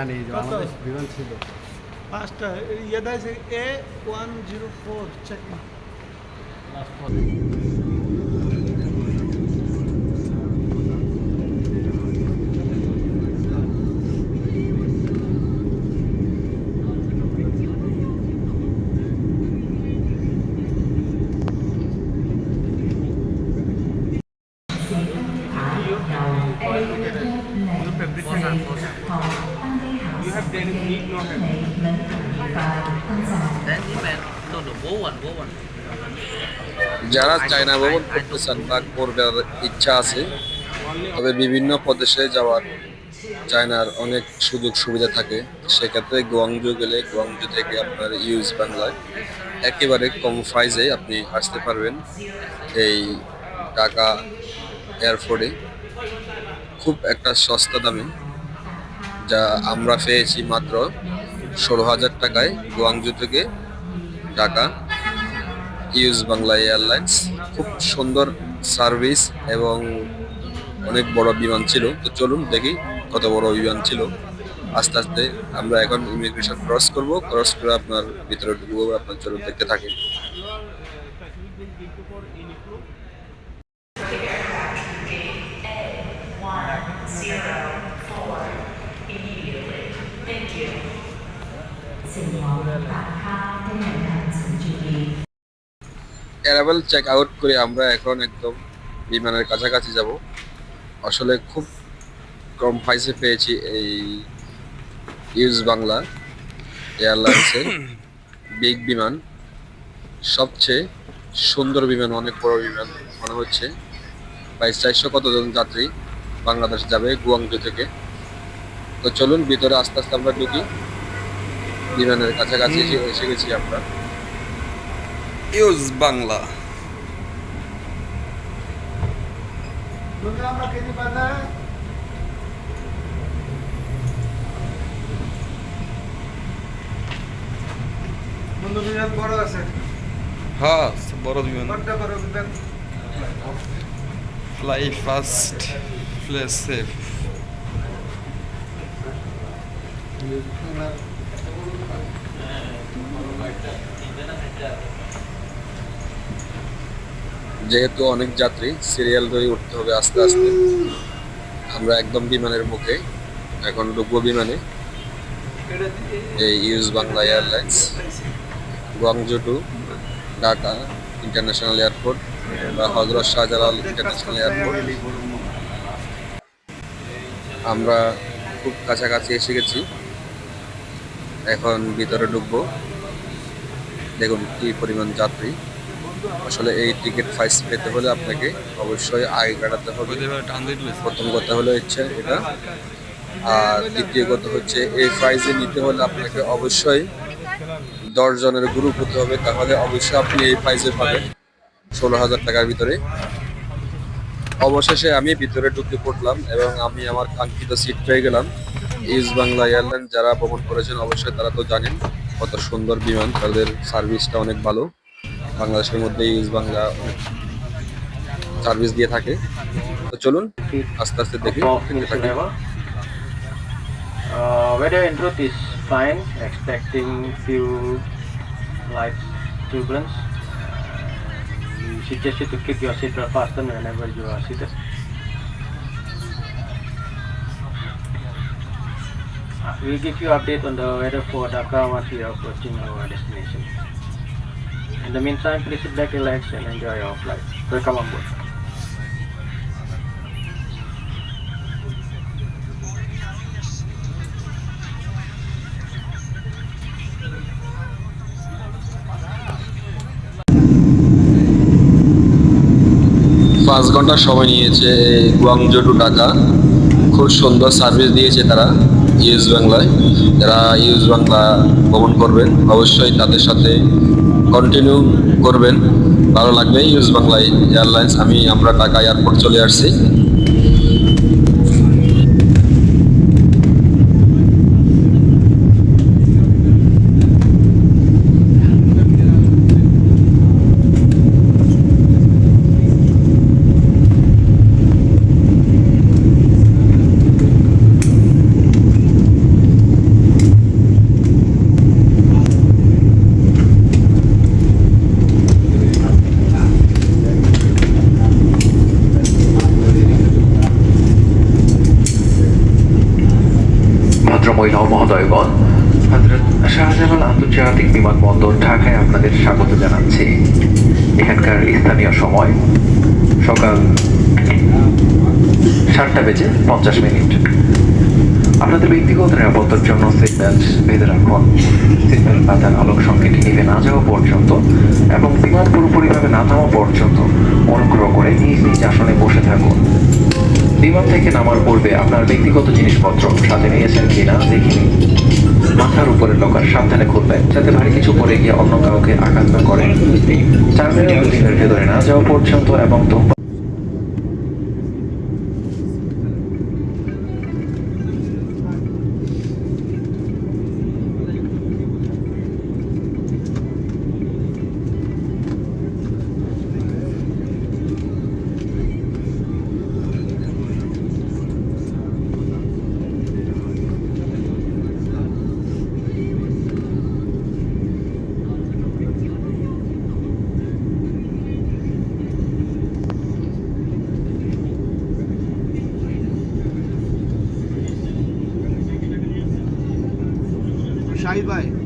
জানি যে কত? বাংলাদেশ বিমান ছিল। পাঁচটা ইয়ে দেয় A one zero four check You যারা চায়না ভ্রমণ করতে চান বা করবার ইচ্ছা আছে, তবে বিভিন্ন প্রদেশে যাওয়ার চায়নার অনেক সুযোগ সুবিধা থাকে। সেক্ষেত্রে গোয়াংজু গেলে গোয়াংজু থেকে আপনার ইউজ বাংলায় একেবারে কম প্রাইজে আপনি আসতে পারবেন এই ঢাকা এয়ারপোর্টে খুব একটা সস্তা দামে। যা আমরা পেয়েছি মাত্র ষোলো হাজার টাকায় গোয়াংজু থেকে ঢাকা, ইউজ বাংলা এয়ারলাইন্স। খুব সুন্দর সার্ভিস এবং অনেক বড় বিমান ছিল। তো চলুন দেখি কত বড় বিমান ছিল। আস্তে আস্তে আমরা এখন ইমিগ্রেশন ক্রস করব। ক্রস করে আপনার ভিতরে ঢুকবো, আপনার চলুন দেখতে থাকি। অ্যারাইভাল চেক আউট করে আমরা এখন একদম বিমানের কাছাকাছি যাব। আসলে খুব কম প্রাইসে পেয়েছি এই ইউজ বাংলা এয়ারলাইন্সের বিগ বিমান। সবচেয়ে সুন্দর বিমান, অনেক বড় বিমান মনে হচ্ছে। প্রায় চারশো কতজন যাত্রী বাংলাদেশ যাবে গুয়াংজু থেকে। তো চলুন ভিতরে আস্তে আস্তে আমরা ঢুকি। বিমানের কাছাকাছি এসে- এসে গেছি আমরা। ইউজ বাংলা। বড় আছে। হ্যাঁ বড় বিমান ফ্লাই ফাস্ট সেফ যেহেতু অনেক যাত্রী সিরিয়াল ধরে উঠতে হবে আস্তে আস্তে। আমরা একদম বিমানের মুখে, এখন ঢুকবো বিমানে। এই US Bangla airlines Guangzhou to Dhaka international airport বা হজরত শাহজালাল ইন্টারন্যাশনাল এয়ারপোর্ট। আমরা খুব কাছাকাছি এসে গেছি। এখন ভিতরে ঢুকবো। দেখুন কি পরিমাণ যাত্রী। আসলে এই টিকিট প্রাইস পেতে হলে আপনাকে অবশ্যই আগে কাটাতে হবে। প্রথম কথা হলো হচ্ছে এটা। আর দ্বিতীয় কথা হচ্ছে এই প্রাইজে নিতে হলে আপনাকে অবশ্যই দশ জনের গ্রুপ হতে হবে। তাহলে অবশ্যই আপনি এই প্রাইজে পাবেন ষোলো হাজার টাকার ভিতরে। অবশেষে আমি ভিতরে ঢুকে পড়লাম এবং আমি আমার কাঙ্ক্ষিত সিট পেয়ে গেলাম। ইউজ বাংলা এয়ারলাইন যারা ভ্রমণ করেছেন অবশ্যই তারা তো জানেন কত সুন্দর বিমান। তাদের সার্ভিসটা অনেক ভালো। বাংলাদেশের মধ্যে ইউজ বাংলা সার্ভিস দিয়ে থাকে তো চলুন আস্তে আস্তে দেখি. Uh, weather route is fine, expecting few light turbulence. Uh, we suggest you to keep your seatbelt fastened whenever you are seated. Uh, We'll give you update on the weather for Dhaka once we are approaching our destination. In the meantime, please sit back, relax, and enjoy your flight. Welcome on board. পাঁচ ঘণ্টা সময় নিয়েছে Guangzhou to Dhaka খুব সুন্দর service দিয়েছে তারা use বাংলায় যারা ইউজ বাংলা ভ্রমণ করবেন অবশ্যই তাদের সাথে কন্টিনিউ করবেন। ভালো লাগবে ইউজ বাংলা এয়ারলাইন্স। আমি আমরা ঢাকা এয়ারপোর্ট চলে আসছি। মহিলা ও মহোদয়গণ। হজরত শাহজালাল আন্তর্জাতিক বিমানবন্দর ঢাকায় আপনাদের স্বাগত জানাচ্ছি। এখানকার স্থানীয় সময় সকাল সাতটা বেজে পঞ্চাশ মিনিট। আপনাদের ব্যক্তিগত নিরাপত্তার জন্য সিট বেল্ট বেঁধে রাখুন। সিট বেল্ট বাঁধার আলোক সংকেত নিভে না যাওয়া পর্যন্ত এবং বিমান পুরোপুরিভাবে না নামা পর্যন্ত অনুগ্রহ করে নিজ নিজ আসনে বসে থাকুন। বিমান থেকে নামার পূর্বে আপনার ব্যক্তিগত জিনিসপত্র সাথে নিয়েছেন কিনা দেখিনি। মাথার উপরের লকার সাবধানে খুলবেন, যাতে ভারী কিছু পরে গিয়ে অন্য কাউকে আঘাত না করেন চার মিনিট ভেতরে না যাওয়া পর্যন্ত এবং ধূমপান bye bye